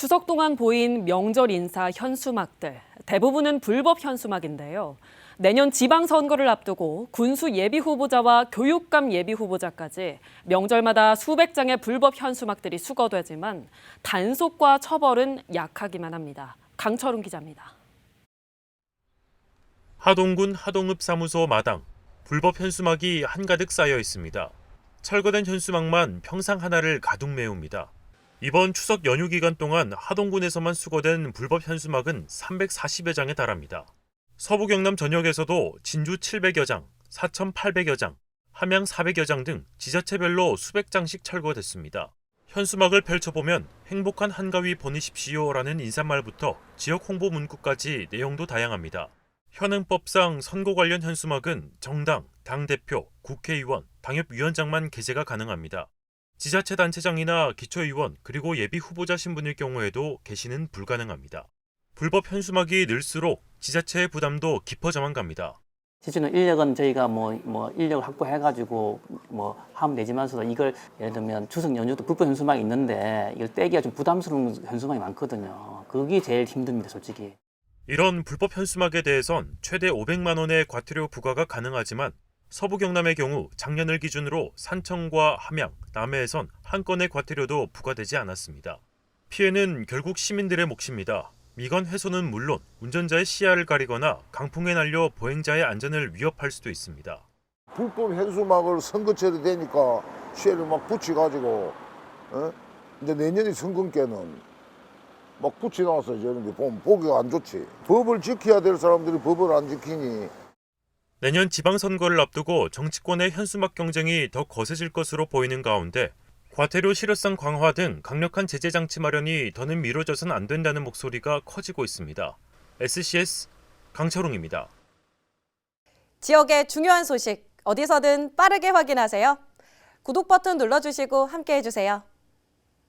추석 동안 보인 명절 인사 현수막들 대부분은 불법 현수막인데요. 내년 지방선거를 앞두고 군수 예비 후보자와 교육감 예비 후보자까지 명절마다 수백 장의 불법 현수막들이 수거되지만 단속과 처벌은 약하기만 합니다. 강철웅 기자입니다. 하동군 하동읍 사무소 마당 불법 현수막이 한가득 쌓여 있습니다. 철거된 현수막만 평상 하나를 가득 메웁니다. 이번 추석 연휴 기간 동안 하동군에서만 수거된 불법 현수막은 340여 장에 달합니다. 서부 경남 전역에서도 진주 700여 장, 사천 800여 장, 함양 400여 장 등 지자체별로 수백 장씩 철거됐습니다. 현수막을 펼쳐보면 행복한 한가위 보내십시오라는 인사말부터 지역 홍보 문구까지 내용도 다양합니다. 현행법상 선거 관련 현수막은 정당, 당대표, 국회의원, 당협위원장만 게재가 가능합니다. 지자체 단체장이나 기초의원 그리고 예비 후보자 신분일 경우에도 게시는 불가능합니다. 불법 현수막이 늘수록 지자체의 부담도 깊어져만 갑니다. 실제는 인력은 저희가 뭐, 뭐 인력을 확보해가지고 뭐 하면 되지만서도 이걸 예를 들면 추석 연휴도 불법 현수막이 있는데 이걸 떼기가 좀 부담스러운 현수막이 많거든요. 그게 제일 힘듭니다, 솔직히. 이런 불법 현수막에 대해선 최대 500만 원의 과태료 부과가 가능하지만 서부 경남의 경우 작년을 기준으로 산청과 함양, 남해에선 한 건의 과태료도 부과되지 않았습니다. 피해는 결국 시민들의 몫입니다. 미건 훼손은 물론 운전자의 시야를 가리거나 강풍에 날려 보행자의 안전을 위협할 수도 있습니다. 불법 현수막을 선거철이 되니까 시에를 막 붙여가지고 어? 근데 내년이 선거께는 막 붙여놔서 저런 게 보면 보기가 안 좋지 법을 지켜야 될 사람들이 법을 안 지키니 내년 지방선거를 앞두고 정치권의 현수막 경쟁이 더 거세질 것으로 보이는 가운데 과태료 실효성 강화 등 강력한 제재 장치 마련이 더는 미뤄져선 안 된다는 목소리가 커지고 있습니다. SCS 강철웅입니다. 지역의 중요한 소식 어디서든 빠르게 확인하세요. 구독 버튼 눌러주시고 함께 해 주세요.